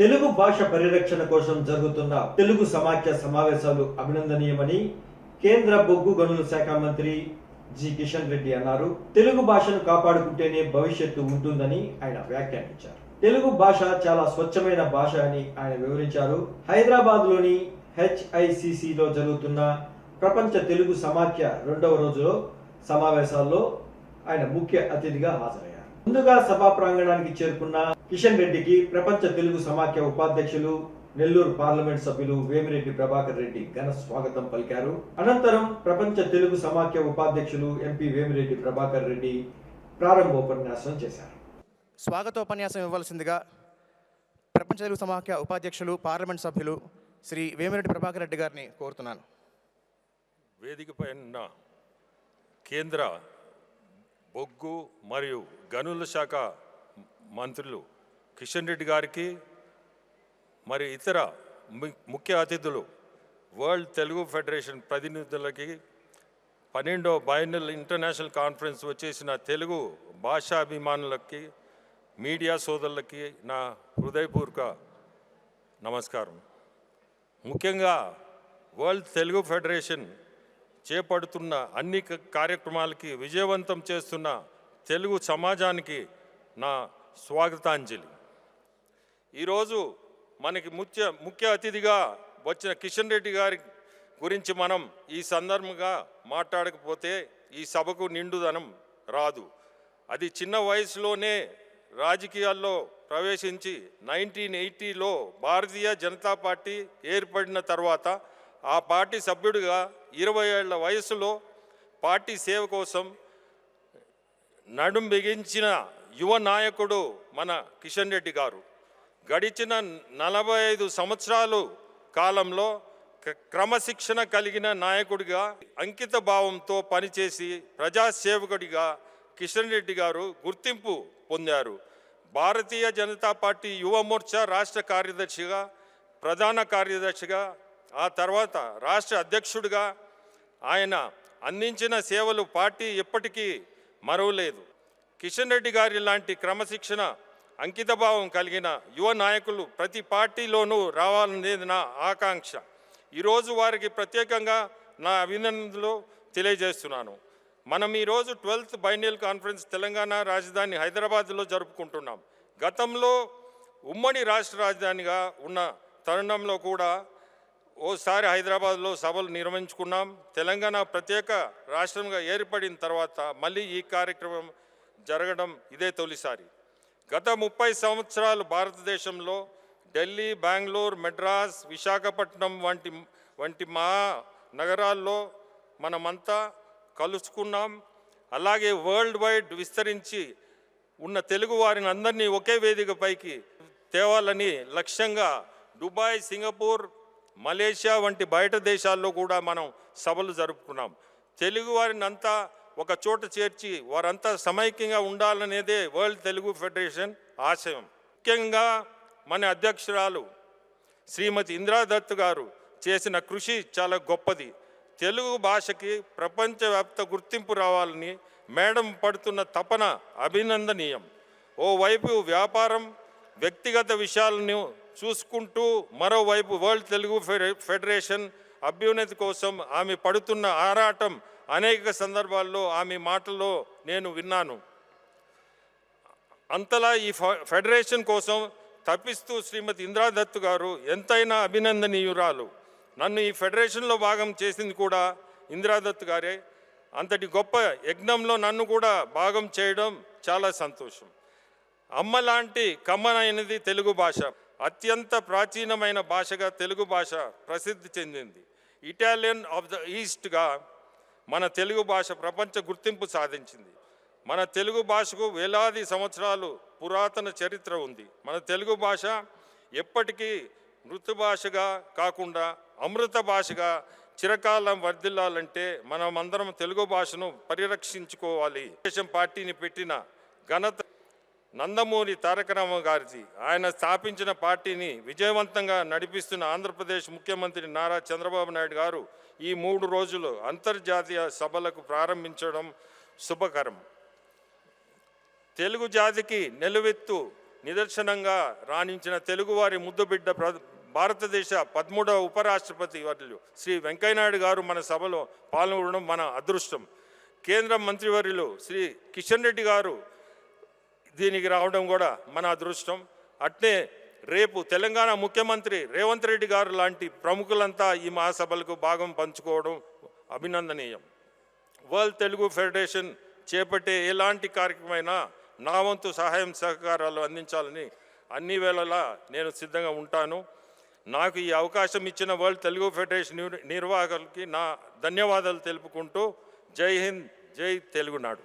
తెలుగు భాష పరిరక్షణ కోసం జరుగుతున్న తెలుగు సమాఖ్య సమావేశాలు అభినందనీయమని కేంద్ర బొగ్గు గనుల శాఖ మంత్రి జి కిషన్ రెడ్డి అన్నారు. తెలుగు భాషను కాపాడుకుంటేనే భవిష్యత్తు ఉంటుందని ఆయన వ్యాఖ్యానించారు. తెలుగు భాష చాలా స్వచ్ఛమైన భాష అని ఆయన వివరించారు. హైదరాబాద్లోని లో జరుగుతున్న ప్రపంచ తెలుగు సమాఖ్య రెండవ రోజులో సమావేశాల్లో ఆయన ముఖ్య అతిథిగా హాజరయ్యారు. ముందుగా సభా ప్రాంగణానికి చేరుకున్న కిషన్ రెడ్డికి ప్రపంచ తెలుగు సమాఖ్య ఉపాధ్యక్షులు నెల్లూరు పార్లమెంట్ సభ్యులు వేమిరెడ్డి ప్రభాకర్ రెడ్డి ఘన స్వాగతం పలికారు. అనంతరం ప్రపంచ తెలుగు సమాఖ్య ఉపాధ్యక్షులు ఎంపీ వేమిరెడ్డి ప్రభాకర్ రెడ్డి ప్రారంభోపన్యాసం చేశారు. స్వాగతోపన్యాసం ఇవ్వాల్సిందిగా ప్రపంచ తెలుగు సమాఖ్య ఉపాధ్యక్షులు పార్లమెంట్ సభ్యులు శ్రీ వేమిరెడ్డి ప్రభాకర్ రెడ్డి గారిని కోరుతున్నాను. వేదికపై ఉన్న కేంద్ర బొగ్గు మరియు గనుల శాఖ మంత్రులు కిషన్ రెడ్డి గారికి మరి ఇతర ము- ముఖ్య అతిథులు వరల్డ్ తెలుగు ఫెడరేషన్ ప్రతినిధులకి పన్నెండో బైనల్ ఇంటర్నేషనల్ కాన్ఫరెన్స్ వచ్చేసిన తెలుగు భాషాభిమానులకి మీడియా సోదరులకి నా హృదయపూర్వక నమస్కారం. ముఖ్యంగా వరల్డ్ తెలుగు ఫెడరేషన్ చేపడుతున్న అన్ని కార్యక్రమాలకి విజయవంతం చేస్తున్న తెలుగు సమాజానికి నా స్వాగతాంజలి. ఈరోజు మనకి ముఖ్య ముఖ్య అతిథిగా వచ్చిన కిషన్ రెడ్డి గారి గురించి మనం ఈ సందర్భంగా మాట్లాడకపోతే ఈ సభకు నిండుదనం రాదు. అది చిన్న వయసులోనే రాజకీయాల్లో ప్రవేశించి నైన్టీన్ ఎయిటీలో భారతీయ జనతా పార్టీ ఏర్పడిన తర్వాత ఆ పార్టీ సభ్యుడిగా ఇరవై ఏళ్ళ వయసులో పార్టీ సేవ కోసం నడుం బిగించిన యువ నాయకుడు మన కిషన్ రెడ్డి గారు. గడిచిన నలభై ఐదు సంవత్సరాలు కాలంలో క్రమశిక్షణ కలిగిన నాయకుడిగా అంకిత భావంతో పనిచేసి ప్రజాసేవకుడిగా కిషన్ రెడ్డి గారు గుర్తింపు పొందారు. భారతీయ జనతా పార్టీ యువ మోర్చా రాష్ట్ర కార్యదర్శిగా ప్రధాన కార్యదర్శిగా ఆ తర్వాత రాష్ట్ర అధ్యక్షుడిగా ఆయన అందించిన సేవలు పార్టీ ఎప్పటికీ మరవలేదు. కిషన్ రెడ్డి గారి లాంటి క్రమశిక్షణ అంకితభావం కలిగిన యువ నాయకులు ప్రతి పార్టీలోనూ రావాలనేది నా ఆకాంక్ష. ఈరోజు వారికి ప్రత్యేకంగా నా అభినందనలు తెలియజేస్తున్నాను. మనం ఈరోజు ట్వెల్త్ బైనల్ కాన్ఫరెన్స్ తెలంగాణ రాజధాని హైదరాబాద్లో జరుపుకుంటున్నాం. గతంలో ఉమ్మడి రాష్ట్ర రాజధానిగా ఉన్న తరుణంలో కూడా ఓసారి హైదరాబాద్లో సభలు నిర్వహించుకున్నాం. తెలంగాణ ప్రత్యేక రాష్ట్రంగా ఏర్పడిన తర్వాత మళ్ళీ ఈ కార్యక్రమం జరగడం ఇదే తొలిసారి. గత ముప్పై సంవత్సరాలు భారతదేశంలో ఢిల్లీ బెంగళూరు మెడ్రాస్ విశాఖపట్నం వంటి వంటి మా నగరాల్లో మనమంతా కలుసుకున్నాం. అలాగే వరల్డ్ వైడ్ విస్తరించి ఉన్న తెలుగు వారిని అందరినీ ఒకే వేదికపైకి తేవాలని లక్ష్యంగా దుబాయ్ సింగపూర్ మలేషియా వంటి బయట దేశాల్లో కూడా మనం సభలు జరుపుకున్నాం. తెలుగు వారిని అంతా ఒక చోట చేర్చి వారంతా సమైక్యంగా ఉండాలనేదే వరల్డ్ తెలుగు ఫెడరేషన్ ఆశయం. ముఖ్యంగా మన అధ్యక్షురాలు శ్రీమతి ఇందిరాదత్ గారు చేసిన కృషి చాలా గొప్పది. తెలుగు భాషకి ప్రపంచవ్యాప్త గుర్తింపు రావాలని మేడం పడుతున్న తపన అభినందనీయం. ఓవైపు వ్యాపారం వ్యక్తిగత విషయాలను చూసుకుంటూ మరోవైపు వరల్డ్ తెలుగు ఫెడరేషన్ అభ్యున్నతి కోసం ఆమె పడుతున్న ఆరాటం అనేక సందర్భాల్లో ఆమె మాటల్లో నేను విన్నాను. అంతలా ఈ ఫ- ఫెడరేషన్ కోసం తప్పిస్తూ శ్రీమతి ఇంద్రాదత్ గారు ఎంతైనా అభినందనీయురాలు. నన్ను ఈ ఫెడరేషన్లో భాగం చేసింది కూడా ఇంద్రాదత్ గారే. అంతటి గొప్ప యజ్ఞంలో నన్ను కూడా భాగం చేయడం చాలా సంతోషం. అమ్మ లాంటి కమ్మనైనది తెలుగు భాష అత్యంత ప్రాచీనమైన భాషగా తెలుగు భాష ప్రసిద్ధి చెందింది. ఇటాలియన్ ఆఫ్ ద ఈస్ట్గా మన తెలుగు భాష ప్రపంచ గుర్తింపు సాధించింది. మన తెలుగు భాషకు వేలాది సంవత్సరాలు పురాతన చరిత్ర ఉంది. మన తెలుగు భాష ఎప్పటికీ మృత భాషగా కాకుండా అమృత భాషగా చిరకాలం వర్ధిల్లాలంటే మనం అందరం తెలుగు భాషను పరిరక్షించుకోవాలి. దేశం పార్టీని పెట్టిన ఘనత నందమూరి తారక గారిది. ఆయన స్థాపించిన పార్టీని విజయవంతంగా నడిపిస్తున్న ఆంధ్రప్రదేశ్ ముఖ్యమంత్రి నారా చంద్రబాబు నాయుడు గారు ఈ మూడు రోజులు అంతర్జాతీయ సభలకు ప్రారంభించడం శుభకరం. తెలుగు జాతికి నిలువెత్తు నిదర్శనంగా రాణించిన తెలుగువారి ముద్దుబిడ్డ భారతదేశ పదమూడవ ఉపరాష్ట్రపతి వర్యులు శ్రీ వెంకయ్యనాయుడు గారు మన సభలో పాల్గొనడం మన అదృష్టం. కేంద్ర మంత్రివర్యులు శ్రీ కిషన్ రెడ్డి గారు దీనికి రావడం కూడా మన అదృష్టం. అట్నే రేపు తెలంగాణ ముఖ్యమంత్రి రేవంత్ రెడ్డి గారు లాంటి ప్రముఖులంతా ఈ మహాసభలకు భాగం పంచుకోవడం అభినందనీయం. వరల్డ్ తెలుగు ఫెడరేషన్ చేపట్టే ఎలాంటి కార్యక్రమైనా నా వంతు సహాయం సహకారాలు అందించాలని అన్ని వేళలా నేను సిద్ధంగా ఉంటాను. నాకు ఈ అవకాశం ఇచ్చిన వరల్డ్ తెలుగు ఫెడరేషన్ నిర్వాహకులకి నా ధన్యవాదాలు తెలుపుకుంటూ జై హింద్ జై తెలుగునాడు.